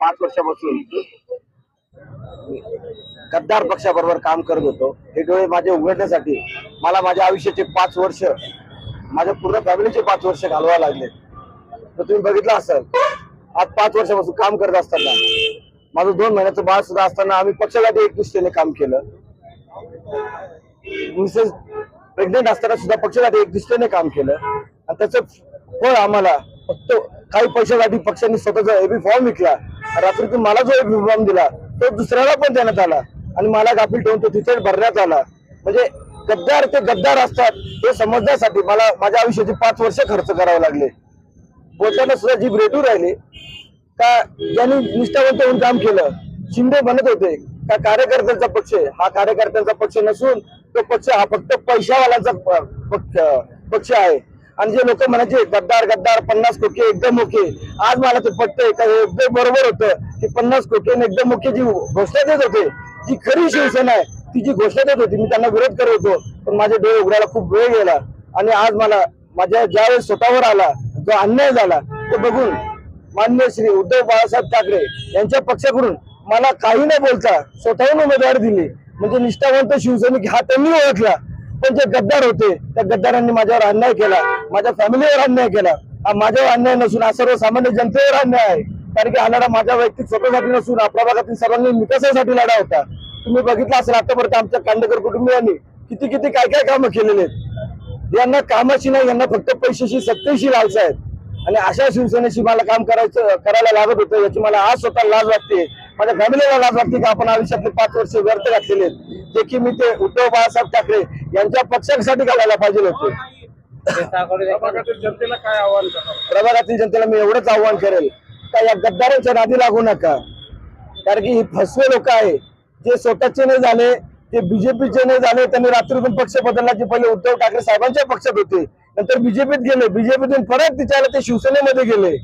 पाच वर्षापासून गद्दार पक्षाबरोबर काम करत होतो. हे डोळे माझे उघडण्यासाठी मला माझ्या आयुष्याचे पाच वर्ष माझ्या पूर्ण फॅमिलीचे पाच वर्ष घालवा लागले. तर तुम्ही बघितलं असाल आज पाच वर्षापासून काम करत असताना माझं दोन महिन्याचं बाळ सुद्धा असताना आम्ही पक्षासाठी एकनिष्ठेने काम केलं. मिसेस प्रेग्नेंट असताना सुद्धा पक्षासाठी एकनिष्ठेने काम केलं. आणि त्याचं फळ आम्हाला फक्त काही पैशासाठी पक्षांनी स्वतःचा एबी फॉर्म विकला. रात्रीतून मला जो एबी फॉर्म दिला तो दुसऱ्याला पण देण्यात आला. आणि मला गाफील ठेवून तो तिथे भरण्यात आला. म्हणजे गद्दार ते गद्दार असतात हे समजण्यासाठी मला माझ्या आयुष्याचे पाच वर्ष खर्च करावे लागले. बोलताना सुद्धा जी रेटू राहिली. का ज्यांनी निष्ठावंत होऊन काम केलं शिंदे म्हणत होते का कार्यकर्त्यांचा पक्ष हा कार्यकर्त्यांचा पक्ष नसून तो पक्ष हा फक्त पैशावाल्यांचा प- पक्ष पक्ष आहे. आणि जे लोक म्हणायचे गद्दार गद्दार पन्नास कोके एकदम ओके. आज मला ते पटतंय का? हे एकदम बरोबर होतं की पन्नास कोके एकदम ओके जी घोषणा देत होते जी खरी शिवसेना आहे ती जी घोषणा देत होती मी त्यांना विरोध करत होतो पण माझे डोळे उघडायला खूप वेळ गेला. आणि आज मला माझ्या ज्यावेळेस स्वतःवर आला जो अन्याय झाला तो बघून मान्य श्री उद्धव बाळासाहेब ठाकरे यांच्या पक्षाकडून मला काही न बोलता स्वतःहून उमेदवारी दिली. म्हणजे निष्ठावंत शिवसैनिक हा त्यांनी ओळखला. पण जे गद्दार होते त्या गद्दारांनी माझ्यावर अन्याय केला माझ्या फॅमिलीवर अन्याय केला. हा माझ्यावर अन्याय नसून हा सर्वसामान्य जनतेवर अन्याय आहे. कारण की हा लढा माझ्या वैयक्तिक स्वतःसाठी नसून आपल्या प्रभागातील सर्वांनी विकासासाठी लढा होता. तुम्ही बघितला असेल आतापर्यंत आमच्या कांडेकर कुटुंबियांनी किती किती काय काय कामं केलेले आहेत. यांना कामाशी नाही यांना फक्त पैशाशी सत्तेशी लालसा आहेत आणि अशा शिवसेनेशी मला काम करायचं करायला लागत होतं याची मला आज स्वतः लाज वाटते. माझ्या फॅमिलीला लाभ लागते की आपण आयुष्यातले पाच वर्ष व्यर्थ घातलेले जे की मी ते उद्धव बाळासाहेब ठाकरे यांच्या पक्षासाठी घालायला पाहिजे होते. प्रभागातील जनतेला काय आव्हान प्रभागातील जनतेला मी एवढंच आव्हान करेल का या गद्दारांच्या नादी लागू नका. कारण की ही फसवे लोक आहे जे स्वतःचे नाही झाले ते बीजेपीचे नाही झाले त्यांनी रात्रीतून पक्ष बदलला जे पहिले उद्धव ठाकरे साहेबांच्या पक्षात होते. नंतर बीजेपीत गेले. बीजेपीतून परत तिच्याला ते शिवसेनेमध्ये गेले.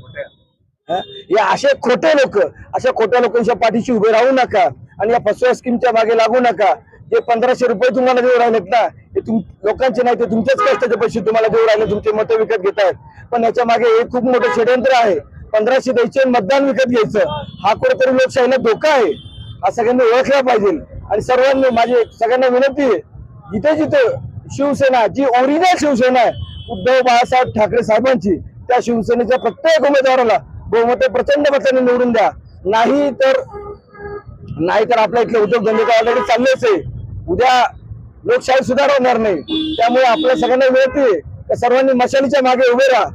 या असे खोटे लोक अशा खोट्या लोकांच्या पाठीशी उभे राहू नका आणि या फसव्या स्कीमच्या मागे लागू नका. जे पंधराशे रुपये तुम्हाला देऊ राहिलेत ना ते तुम लोकांचे नाही ते तुमच्याच कष्टाचे पैसे तुम्हाला देऊ राहिले तुमचे मतं विकत घेत आहेत. पण याच्या मागे हे खूप मोठं षडयंत्र आहे. पंधराशे द्यायचे मतदान विकत घ्यायचं. हा कुठेतरी लोकशाहीला धोका आहे. हा सगळ्यांनी ओळखला पाहिजे. आणि सर्वांनी माझी सगळ्यांना विनंती आहे जिथे जिथे शिवसेना जी ओरिजिनल शिवसेना आहे उद्धव बाळासाहेब ठाकरे साहेबांची त्या शिवसेनेच्या प्रत्येक उमेदवाराला बहुमत प्रचंड मताने निवडून द्या. नाही तर नाही तर आपल्या इथले उद्योगधंदे काय ऑलरेडी चाललेच आहे. उद्या लोकशाही सुधार होणार नाही. त्यामुळे आपल्या सगळ्यांना विनंती आहे सर्वांनी मशालीच्या मागे उभे राहा.